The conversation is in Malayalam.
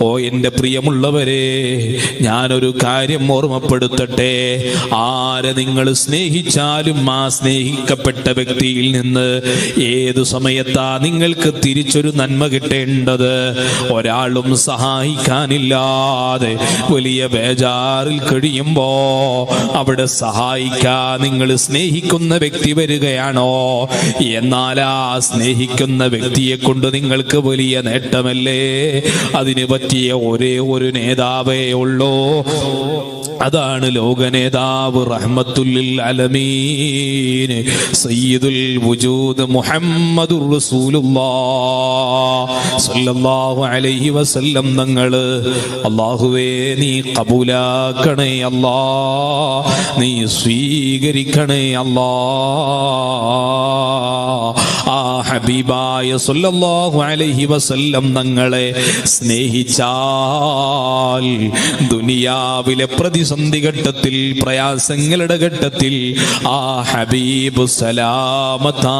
ഓ എന്റെ പ്രിയമുള്ളവരെ ഞാനൊരു കാര്യം ഓർമ്മപ്പെടുത്തട്ടെ. ആരെ നിങ്ങൾ സ്നേഹിച്ചാലും ആ സ്നേഹിക്കപ്പെട്ട വ്യക്തിയിൽ നിന്ന് ഏതു സമയത്താ നിങ്ങൾക്ക് തിരിച്ചൊരു നന്മ കിട്ടേണ്ടത്? ഒരാളും സഹായിക്കാനില്ലാതെ വലിയ ബേജാറിൽ കഴിയുമ്പോ അവിടെ സഹായിക്കാൻ നിങ്ങൾ സ്നേഹിക്കുന്ന വ്യക്തി വരികയാണോ? എന്നാൽ ആ സ്നേഹിക്കുന്ന വ്യക്തിയെ കൊണ്ട് നിങ്ങൾക്ക് വലിയ നേട്ടമല്ലേ? അതിന് പറ്റിയ ഒരേ ഒരു നേതാവേ ഉള്ളൂ. അതാണ് ലോക നേതാവ് റഹ്മത്തുല്ലിൽ സയ്യിദുൽ സല്ലല്ലാഹു അലൈഹി വസല്ലം അല്ലാഹുവേ നീ കബൂലാക്കണേ അല്ലാ നീ സ്വീകരിക്കണേ അല്ലാ ഹബീബായ സല്ലല്ലാഹു അലൈഹി വസല്ലം തങ്ങളെ സ്നേഹിച്ചാൽ ദുനിയാവിലെ പ്രതിസന്ധി ഘട്ടത്തിൽ പ്രയാസങ്ങളുടെ ഘട്ടത്തിൽ ആ ഹബീബ് സലാമത്താ